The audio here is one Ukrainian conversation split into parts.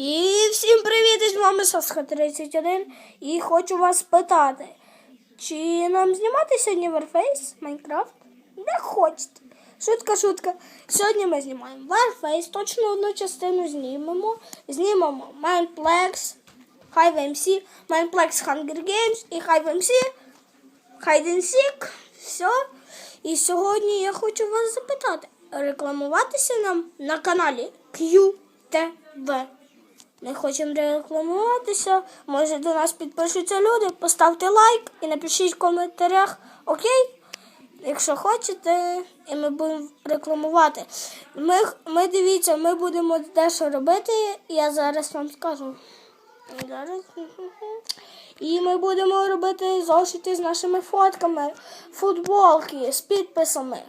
І всім привіт, з вами Саска 31 і хочу вас спитати, чи нам знімати сьогодні Warface Майнкрафт? Не хочете. Шутка, шутка. Сьогодні ми знімаємо Warface, точно одну частину знімемо. Знімемо Mindplex, Hive MC, Mindplex Hunger Games і Hive MC, Hide and Seek. Все. І сьогодні я хочу вас запитати, рекламуватися нам на каналі QTV. Ми хочемо рекламуватися. Може до нас підпишуться люди. Поставте лайк і напишіть в коментарях, окей? Якщо хочете, і ми будемо рекламувати. Ми, ми дивіться, ми будемо дещо робити. Я зараз вам скажу. Зараз. І ми будемо робити зошити з нашими фотками, футболки з підписами.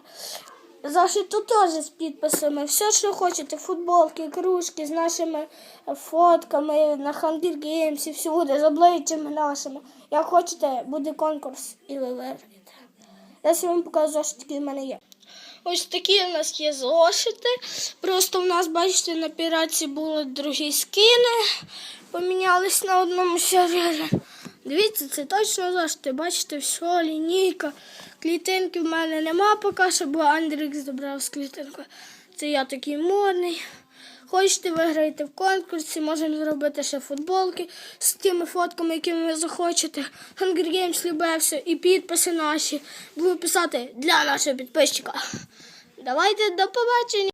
Зошит тут теж з підписами. Все, що хочете, футболки, кружки з нашими фотками на Hunger Games і всюди, з обличчями нашими. Як хочете, буде конкурс і ви виграєте. Я сьогодні вам покажу які в мене є. Ось такі у нас є зошити. Просто в нас, бачите, на піраці були другі скини. Помінялись на одному сервері. Дивіться, це точно зошити. Бачите, все, лінійка. Клітинки в мене нема поки що, бо Андрік забрав з клітинку. Це я такий модний. Хочете виграєте в конкурсі, можемо зробити ще футболки з тими фотками, якими ви захочете. Hunger Games любе все і підписи наші. Буду писати для нашого підписчика. Давайте до побачення.